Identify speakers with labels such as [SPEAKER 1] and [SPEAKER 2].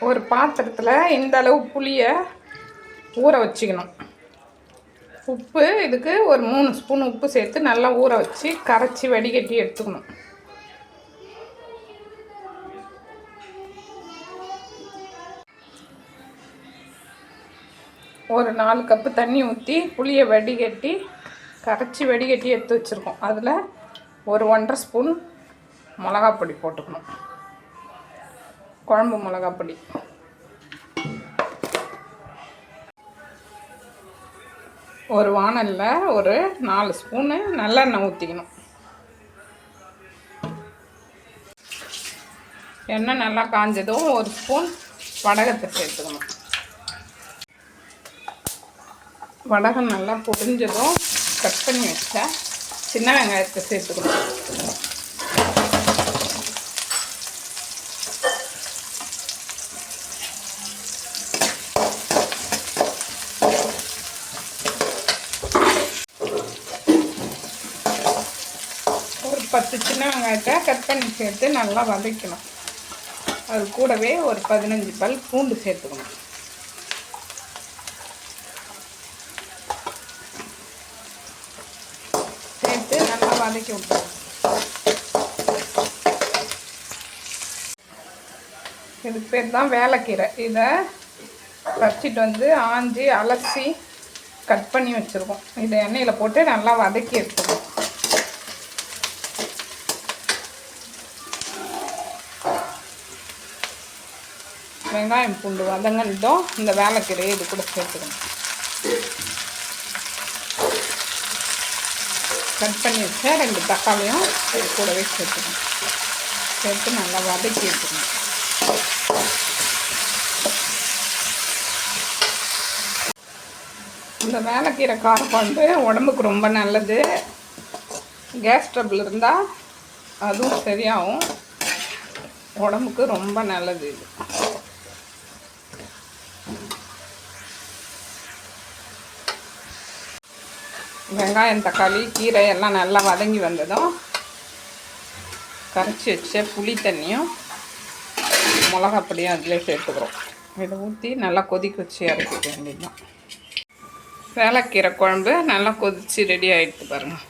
[SPEAKER 1] ஒரு பாத்திரத்தில் இந்த அளவு புளியை ஊற வச்சுக்கணும். உப்பு இதுக்கு ஒரு மூணு ஸ்பூன் உப்பு சேர்த்து நல்லா ஊற வச்சு கரைச்சி வடிகட்டி எடுத்துக்கணும். ஒரு நாலு கப்பு தண்ணி ஊற்றி புளியை வடிகட்டி கரைச்சி வடிகட்டி எடுத்து வச்சுருக்கோம். அதில் ஒரு ஒன்றரை ஸ்பூன் மிளகாப்பொடி போட்டுக்கணும். குழம்பு மிளகாப் பொடி ஒரு வானலில் ஒரு நாலு ஸ்பூனு நல்லெண்ணெய் ஊற்றிக்கணும் எண்ணெய் நல்லா காஞ்சதும் ஒரு ஸ்பூன் வடகத்தை சேர்த்துக்கணும். வடகம் நல்லா பொரிஞ்சதும் கட் பண்ணி வச்சா சின்ன வெங்காயத்தை சேர்த்துக்கணும் ஒரு பத்து சின்ன வெங்காயத்தை கட் பண்ணி சேர்த்து நல்லா வதக்கணும். அது கூடவே ஒரு பதினஞ்சு பல் பூண்டு சேர்த்துக்கணும். சேர்த்து நல்லா வதக்கி விட்டுருவோம் இதுக்கு பேர் தான் வேலைக்கீரை. இதை பறிச்சிட்டு வந்து ஆஞ்சி அலசி கட் பண்ணி வச்சுருக்கோம். இதை எண்ணெயில் போட்டு நல்லா வதக்கி எடுத்துக்கணும். வெங்காயம் பூண்டு வதங்கினதும் இந்த வேலைக்கீரையை இது கூட சேர்த்துக்கணும். கட் பண்ணி வச்சா ரெண்டு தக்காளியும் இது கூடவே சேர்த்துக்கணும். சேர்த்து நல்லா வதக்கி எடுத்துக்கணும். இந்த வேலைக்கீரை காரக்குழம்பு உடம்புக்கு ரொம்ப நல்லது. கேஸ் ட்ரபிள் இருந்தால் அதுவும் சரியாகும். உடம்புக்கு ரொம்ப நல்லது இது. வெங்காயம் தக்காளி கீரை எல்லாம் நல்லா வதங்கி வந்ததும் கரைச்சி வச்ச புளி தண்ணியும் மிளகாப்பொடியும் அதிலே சேர்த்துக்கிறோம். இதை ஊற்றி நல்லா கொதிக்க வச்சு இறக்கிக்க வேண்டியதுதான். வேலைக்கீரை குழம்பு நல்லா கொதித்து ரெடி ஆகிடுது பாருங்கள்